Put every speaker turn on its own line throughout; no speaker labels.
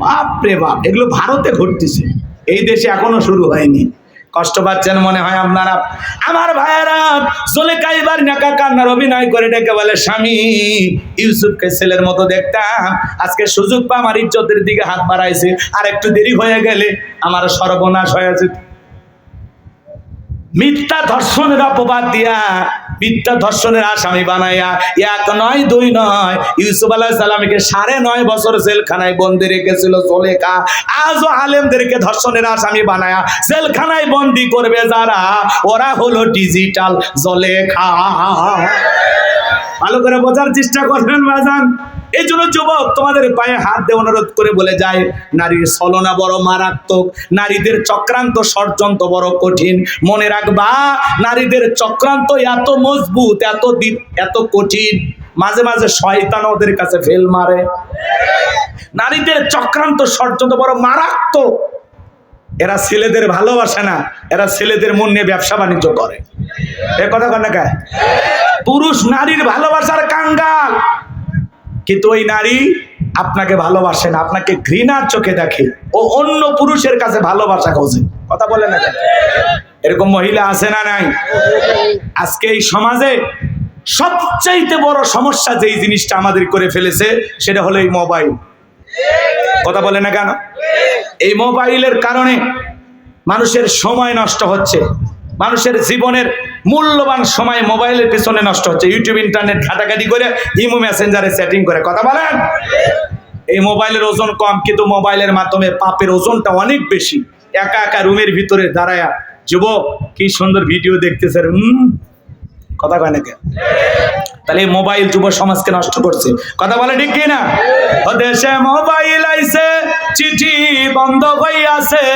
বাপরে বাপ, এগুলো ভারতে ঘটতেছে। এই দেশে এখনও শুরু হয়নি। কষ্ট পাচ্ছেন মনে হয় আপনারা? আমার ভাইয়েরা জলেকা এবার নাকা কান্নার অভিনয় করে ডেকে বলে, স্বামী, ইউসুফকে ছেলের মতো দেখতাম। আজকে সুযোগ পা আমার ইজ্জতের দিকে হাত বাড়াইছে। আর একটু দেরি হয়ে গেলে আমার সর্বনাশ হয়ে যেত। মিথ্যা ধর্ষণের অপবাদ দিয়া মিথ্যা ধর্ষণের আসামি বানাইয়া, এক নয়, দুই নয়, ইউসুফ আলাহ সালামকে সাড়ে নয় বছর জেলখানায় বন্দি রেখেছিল জোলেখা। আজও আলেমদেরকে ধর্ষণের আসামি বানায়া জেলখানায় বন্দি করবে যারা? ওরা হলো ডিজিটাল জলেখা। ভালো করে বোঝার চেষ্টা করবেন বাজান এই জন্য যুবক, তোমাদের পায়ে হাত দিয়ে অনুরোধ করে বলে যায় নারীর ছলনা বড় মারাত্মক, নারীদের চক্রান্ত ষড়যন্ত্র বড় কঠিন। মনে রাখবা, নারীদের চক্রান্ত এত মজবুত, এত দিন এত কঠিন। মাঝে মাঝে শয়তান ওদের কাছে ফেল মারে। নারীদের চক্রান্ত ষড়যন্ত্র বড় মারাত্মক। এরা ছেলেদের ভালোবাসে না, এরা ছেলেদের মন নিয়ে ব্যবসা বাণিজ্য করে। এ কথা কন? পুরুষ নারীর ভালোবাসার কাঙ্গাল। কিন্তু ওই নারী আপনাকে ভালোবাসে না, আপনাকে ঘৃণার চোখে দেখে। ও অন্য পুরুষের কাছে ভালোবাসা খোঁজে। কথা বলে না? এরকম মহিলা আছে না নাই? আজকে এই সমাজে সবচাইতে বড় সমস্যা যেই জিনিসটা আমাদের করে ফেলেছে, সেটা হলো এই মোবাইল। কথা বলে না কেন? এই মোবাইলের কারণে মানুষের সময় নষ্ট হচ্ছে, মানুষের জীবনের মূল্যবান সময় মোবাইলের পিছনে নষ্ট হচ্ছে। ইউটিউব ইন্টারনেট ঘাটাঘাটি করে ইমো মেসেঞ্জারে সেটিং করে। কথা বলেন? এই মোবাইলের ওজন কম, কিন্তু মোবাইলের মাধ্যমে পাপের ওজনটা অনেক বেশি। একা একা রুমের ভিতরে দাঁড়ায়া, যুবক, কি সুন্দর ভিডিও দেখতেছে কথা কয় না? তাহলে মোবাইল যুব সমাজকে নষ্ট করছে। কথা বলে ঠিক কি না দেশে মোবাইল আইছে, চিঠি বন্ধ হইয়াছে,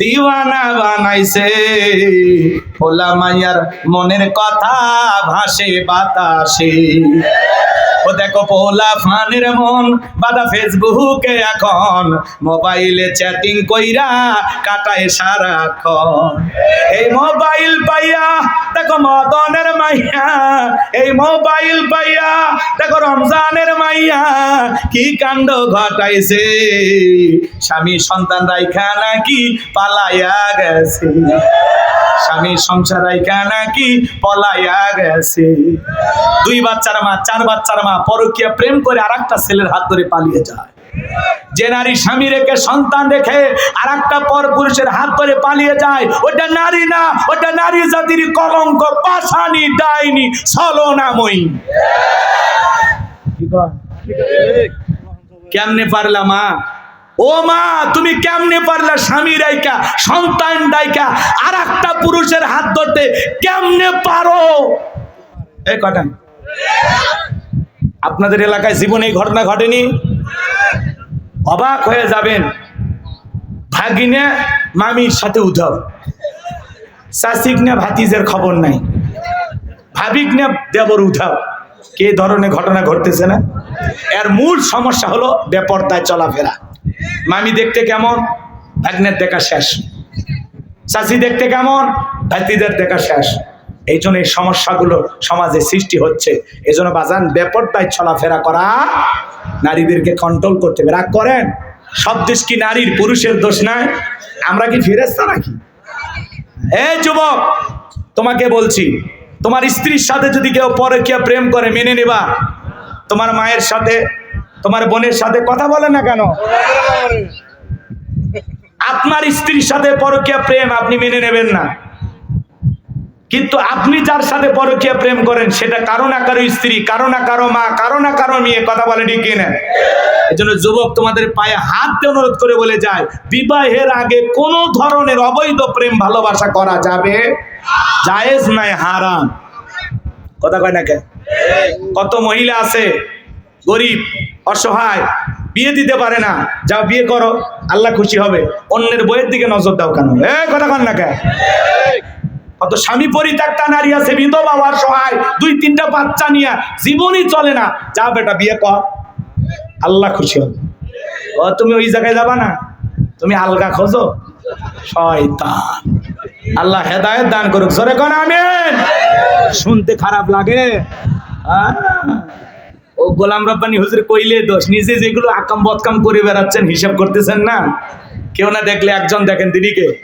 দিওয়ানা বানাইছে। ভোলা মাইয়ার মনের কথা ভাসে বাতাসে। ও দেখো পোলা ফানের মন বাদা ফেসবুকে এখন। মোবাইলে চ্যাটিং কইরা কাটায় সারাক্ষণ। এই মোবাইল পাইয়া, দেখো মদনের মাইয়া। এই মোবাইল পাইয়া, দেখো রমজানের মাইয়া। কি কাণ্ড ঘটাইছে? স্বামী সন্তান রাইখা নাকি পালাইয়া গেছে? স্বামী সংসার রাইখা নাকি পলাইয়া গেছে? দুই বাচ্চার মা, চার বাচ্চার মা পরকীয়া প্রেম করে আর একটা ছেলের হাত ধরে পালিয়ে যায়। যে নারী স্বামী রেখে সন্তান রেখে আর একটা পর পুরুষের হাত ধরে পালিয়ে যায়, ওটা নারী না, ওটা নারী জাতির কলঙ্ক, পাশানি, ডাইনি, ছলনাময়ী। কেমনে পারলা মা? ও মা, তুমি কেমনে পারলা স্বামী রাইকা সন্তান ডাইকা আর একটা পুরুষের হাত ধরতে? কেমনে পারো? এই কটা। আপনাদের এলাকায় জীবনে এই ঘটনা ঘটেনি? অবাক হয়ে যাবেন। ভাগিনে মামির সাথে উধাও। শাসিক না ভাতিজের খবর নাই। ভাবিক না দেবর উধাও। কে ধরনের ঘটনা ঘটতেছে না? এর মূল সমস্যা হলো বেপরদায় চলাফেরা। মামি দেখতে কেমন? ভাগ্নের দেখা শেষ। চাষি দেখতে কেমন? ভাতিদের দেখা শেষ। এই জন্য এই সমস্যাগুলো সমাজে সৃষ্টি হচ্ছে। এই জন্য বাজান বেপরদায় চলাফেরা করা নারীদেরকে কন্ট্রোল করতে হবে। রাগ করেন, সব দেশ কি নারীর, পুরুষের দোষ নাই আমরা কি ফেরেস্তা নাকি? এ যুবক, তোমাকে বলছি, তোমার স্ত্রীর সাথে যদি কেউ পরকীয়া প্রেম করে, মেনে নেবা। তোমার মায়ের সাথে, তোমার বোনের সাথে কথা বলে না কেন? আপনার স্ত্রীর সাথে পরকীয়া প্রেম আপনি মেনে নেবেন না। কিন্তু আপনি যার সাথে পরকীয়া প্রেম করেন, সেটা কারও না কারও স্ত্রী, কারও না কারও মা, কারও না কারও মেয়ে, কথা বলে কিনা এই জন্য যুবক তোমাদের পায়ে হাত দিয়ে অনুরোধ করে বলে যায়, বিবাহের আগে কোন ধরনের অবৈধ প্রেম ভালোবাসা করা যাবে? জায়েজ নাই হারাম। কথা কয় না কে? কত মহিলা আছে, গরিব, অসহায়, বিয়ে দিতে পারে না, যাও বিয়ে করো, আল্লাহ খুশি হবে। অন্যের বইয়ের দিকে নজর দাও কেন? এ, কথা কন না কে? কত স্বামী পরিত্যক্তা নারী আছে, বিধবা হওয়ার সহায়, দুই, তিনটা বাচ্চা নিয়ে জীবনই চলে না। যা বেটা, বিয়ে কর। আল্লাহ খুশি হবে। ও, তুমি ওই জায়গায় যাবা না? তুমি আলগা খোঁজো। শয়তান। আল্লাহ হেদায়েত দান করুক। সরে কোন, আমিন। শুনতে খারাপ লাগে। ও, গোলাম রব্বানি হুজুর কইলে দোষ। নিজে যেগুলো আকাম বদকাম করে বেড়াচ্ছেন, হিসাব করতেছেন না? কেউ না দেখলে একজন দেখেন, দিদিকে।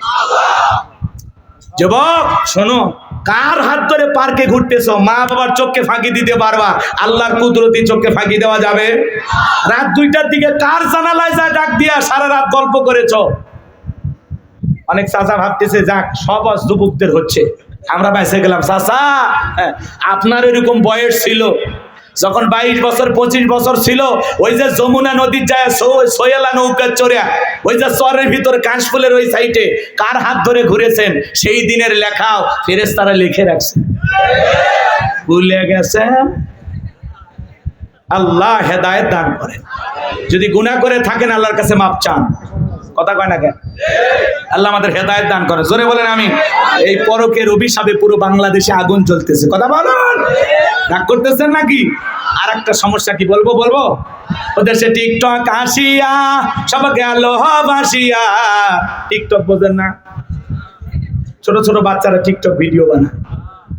যুবক শোনো কার হাত ধরে পার্কে ঘুরতেছো? মা বাবার চোখকে ফাঁকি দিতে পারবা। আল্লাহর কুদরতি চোখকে ফাঁকি দেওয়া যাবে। রাত দুইটার দিকে কার জানালায় যা ডাক দিয়া সারা রাত গল্প করেছ? অনেক চাচা ভাবতেছে যাক সব আজ যুবকদের হচ্ছে। আমরা বেঁচে গেলাম। চাচা হ্যাঁ, আপনার এরকম বয়স ছিল। যখন বাইশ বছর, পঁচিশ বছর ছিল, ওই যে যমুনা নদীর যায় সো- সোয়েলা নৌকা চড়িয়া ওই যে চরের ভিতর কাশফুলের ওই সাইটে কার হাত ধরে ঘুরেছেন, সেই দিনের লেখাও ফেরেস তারা লিখে রাখছে। ভুলে গেছে আল্লাহ হেদায়েত দান করেন। যদি গুনাহ করে থাকেন, আল্লাহর কাছে মাপ চান। কথা কয় না কেন? আল্লাহ আমাদের হেদায়েত দান করে। জোরে বলেন আমি। এই পরকের অভিশাপে পুরো বাংলাদেশে আগুন জ্বলতেছে। কথা বলুন। রাগ করতেছেন নাকি? আর একটা সমস্যা কি বলব বলব? ওদের সে টিকটক আসিয়া, সব গেল বাসিয়া টিকটক বোঝেন না। ছোট ছোট বাচ্চারা টিকটক ভিডিও বানায়।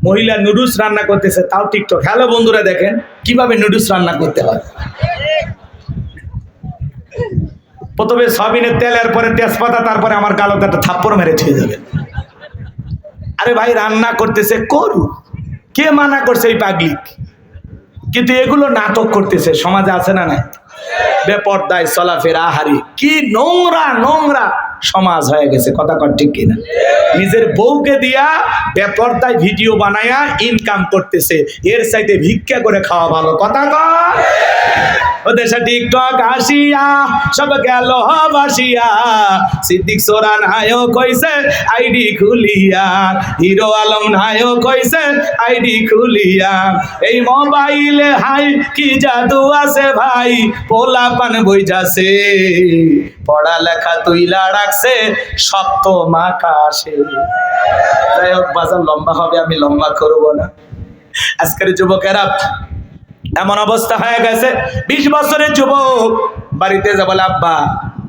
মহিলা নুডলস রান্না করতেছে, তাও টিকটক। হ্যালো বন্ধুরা দেখেন, কীভাবে নুডলস রান্না করতে হয়? প্রথমে সয়াবিনের তেলের পরে তেজপাতা, তারপরে আমার গালতে একটা থাপ্পড় মেরে ছুঁয়ে যাবে। আরে ভাই, রান্না করতেছে করু। কে মানা করছে এই পাগলিক? কিন্তু এগুলো নাটক করতেছে, সমাজে আছে না নাই? বেপর্দায় চলাফেরা, হারি। কি নোংরা নোংরা সমাজ হয়ে গেছে, কথা কর ঠিক কিনা? নিজের বউকে দিয়া বেপর্দায় ভিডিও বানায়া ইনকাম করতেছে, এর সাইডে ভিক্ষা করে খাওয়া ভালো, কথা কর। ওদের সাথে টিকটক আসিয়া, সব গেল বাসিয়া সিদ্দিক সোরা নায়ক কইছে, আইডি খুলিয়া। হিরো আলম নায়ক কইছে, আইডি খুলিয়া। এই মোবাইলে হাই, কি জাদু আছে ভাই? পোলা পান বইজাছে। পড়ালেখা তুইলা রাখছে সপ্তম আকাশে যাই হোক বাজার লম্বা হবে, আমি লম্বা করব না। আজকের যুবকেরা এমন অবস্থা হয়ে গেছে। বিশ বছরের যুবক। বাড়িতে যা বলে, আব্বা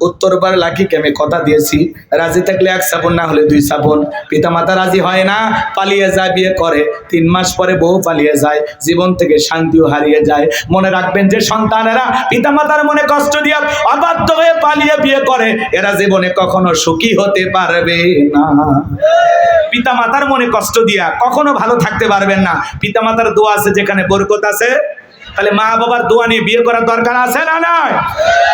উত্তরবার লাখিকে আমি কথা দিয়েছি। রাজি থাকলে এক সাবন, না হলে দুই সাবন। পিতামাতা রাজি হয় না, পালিয়ে যায়, বিয়ে করে। তিন মাস পরে বউ পালিয়ে যায়। জীবন থেকে শান্তিও হারিয়ে যায়। মনে রাখবেন যে সন্তানেরা পিতামাতার মনে কষ্ট দিয়া অবাধ্য হয়ে পালিয়ে বিয়ে করে। এরা জীবনে কখনো সুখী হতে পারবে না। পিতামাতার মনে কষ্ট দিয়া কখনো ভালো থাকতে পারবেন না। পিতামাতার দোয়া আছে, যেখানে বরকত আছে। তাহলে মা বাবার দোয়া নিয়ে বিয়ে করার দরকার আছে না নয়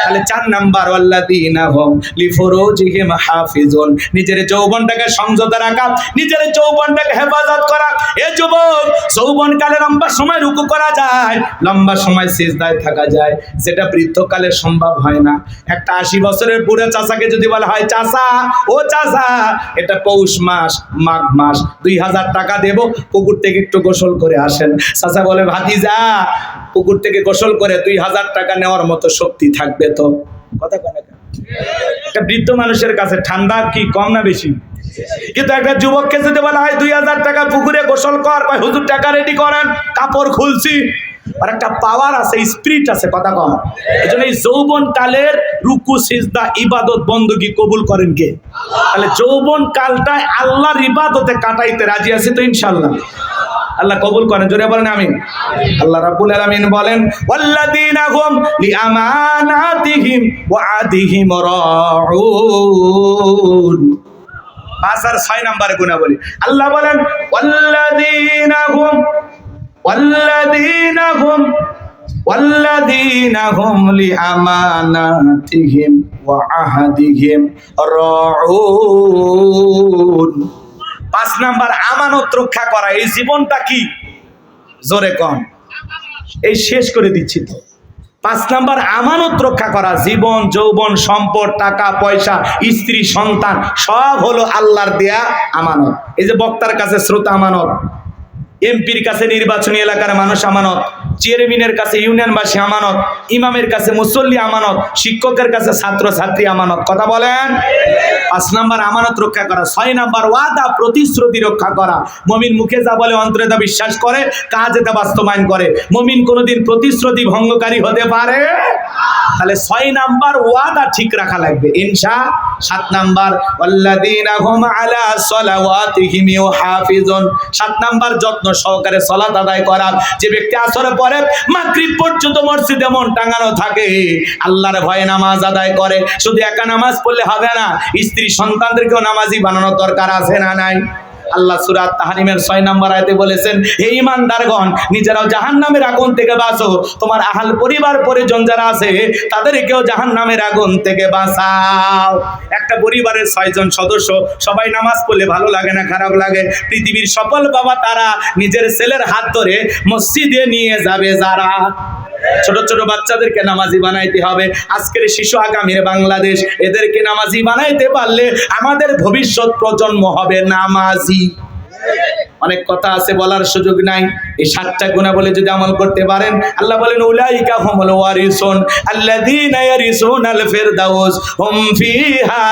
তাহলে চার নাম্বার আল্লাযীনা হুম লিফুরুজিহিম হাফিজুন। নিজের যৌবনটাকে সংযত রাখা, নিজের যৌবনটাকে হেফাজত করা। এ যুবক, যৌবনকালে লম্বা সময় রুকু করা যায়, লম্বা সময় সিজদায় থাকা যায়। যেটা বৃদ্ধকালে সম্ভব হয় না। একটা আশি বছরের বুড়া চাচাকে যদি বলা হয়, চাচা, ও চাচা, এটা পৌষ মাস, মাঘ মাস, দুই হাজার টাকা দেব, পুকুর থেকে একটু গোসল করে আসেন। চাচা বলে, ভাতিজা পুকুর থেকে গোসল করে দুই হাজার টাকা নেওয়ার মতো শক্তি থাকবে তো? কথা একটা বৃদ্ধ মানুষের কাছে ঠান্ডা কি কম না বেশি? কিন্তু একটা যুবককে যদি বলা হয় দুই হাজার টাকা পুকুরে গোসল কর বা হুজুর, টাকা রেডি করেন, কাপড় খুলছি। আর একটা পাওয়ার আছে স্পিরিট আছে, কথা কম এই জন্য এই যৌবন কালের রুকু, সিজদা, ইবাদত বন্দগি কবুল করেন কে? তাহলে যৌবন কালটায় আল্লাহর ইবাদতে কাটাইতে রাজি আছে তো ইনশাল্লাহ আল্লাহ কবুল করেন জোরে বলেন আমিন আল্লাহ রাব্বুল আলামিন বলেন ওয়াল্লাযীনা হুম লিআমানাতিহিম ওয়া আদিহিম রাউন পাঁচ আর ছয় নম্বরে গুণা বলি আল্লাহ বলেন ওয়াল্লাযীনা হুম ওয়াল্লাযীনা হুম والذين هم لأماناتهم وعهدهم راعون পাঁচ নাম্বার আমানত রক্ষা করা, এই জীবনটা কি? জোরে কম এই শেষ করে দিচ্ছি তো। পাঁচ নাম্বার আমানত রক্ষা করা, জীবন, যৌবন, সম্পদ, টাকা, পয়সা, স্ত্রী, সন্তান, সব হলো আল্লাহর দেয়া আমানত। এই যে বক্তার কাছে শ্রোতা আমানত, এমপির কাছে নির্বাচনী এলাকার মানুষ আমানত, চেয়ারম্যানের কাছে ইউনিয়নবাসী আমানত, ইমামের কাছে মুসল্লি আমানত, শিক্ষকের কাছে ছাত্র ছাত্রী আমানত। কথা বলেন? পাঁচ নাম্বার আমানত রক্ষা করা, ছয় নাম্বার ওয়াদা প্রতিশ্রুতি রক্ষা করা। মমিন মুখে যা বলে, অন্তরে তা বিশ্বাস করে, কাজে তা বাস্তবায়ন করে। মমিন কোনোদিন প্রতিশ্রুতি ভঙ্গকারী হতে পারে? তাহলে ছয় নাম্বার ওয়াদা ঠিক রাখা লাগবে। ইনশা, সাত নাম্বার সাত নাম্বার, যত্ন সহকারে সলাত আদায় করা। যে ব্যক্তি আসরে পরে মাগরিব পর্যন্ত মসজিদে মন টাঙানো থাকে, আল্লাহর ভয়ে নামাজ আদায় করে। শুধু একা নামাজ পড়লে হবে না স্ত্রী সন্তানদেরকেও নামাজি বানানোর দরকার আছে না নাই? আল্লাহ সুরাত তাহারিমের ছয় নম্বর আয়তে বলেছেন, হে ইমানদারগণ, নিজেরাও জাহান নামের আগুন থেকে বাঁচো। তোমার আহাল পরিবার পরিজন যারা আছে, তাদেরকেও জাহান নামের আগুন থেকে বাঁচাও। একটা পরিবারের ছয়জন সদস্য, সবাই নামাজ পড়লে ভালো লাগে না, খারাপ লাগে। পৃথিবীর সকল বাবা তারা নিজের ছেলের হাত ধরে মসজিদে নিয়ে যাবে যারা। ছোট ছোট বাচ্চাদেরকে নামাজি বানাইতে হবে। আজকের শিশু আগামীর বাংলাদেশ, এদেরকে নামাজি বানাইতে পারলে আমাদের ভবিষ্যৎ প্রজন্ম হবে নামাজি। অনেক কথা আছে, বলার সুযোগ নাই। এই সাতটা গুণা বলে যদি আমল করতে পারেন, আল্লাহ বলেন, উলাইকা হুমুল ওয়ারিসুন আল্লাযীনা ইয়ারিসুন আল ফিরদাউস, হুম ফিহা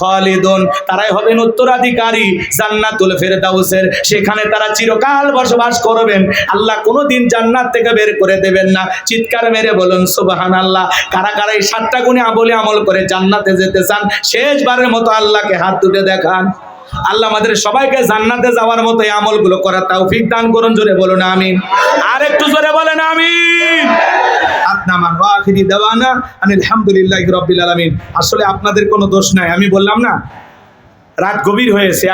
খালিদুন। তারাই হবেন উত্তরাধিকারী জান্নাতুল ফিরদাউসের। সেখানে তারা চিরকাল বসবাস করবেন। আল্লাহ কোনোদিন জান্নাত থেকে বের করে দেবেন না। চিৎকার মেরে বলুন, সুবহানাল্লাহ। কারা কারা এই সাতটা গুণে বলে আমল করে জান্নাতে যেতে চান, শেষবারের মতো আল্লাহকে হাত তুলে দেখান। আল্লাহ আমাদের সবাইকে জান্নাতে যাওয়ার মতো আমলগুলো করার তৌফিক দান করুন, জোরে বলুন, আমিন। আর একটু জোরে বলেন, আমিন। আপনামান ওয়াখিরি দাওয়ানা আলহামদুলিল্লাহি রাব্বিল আলামিন। আসলে আপনাদের কোনো দোষ নাই, আমি বললাম না? রাত গভীর হয়েছে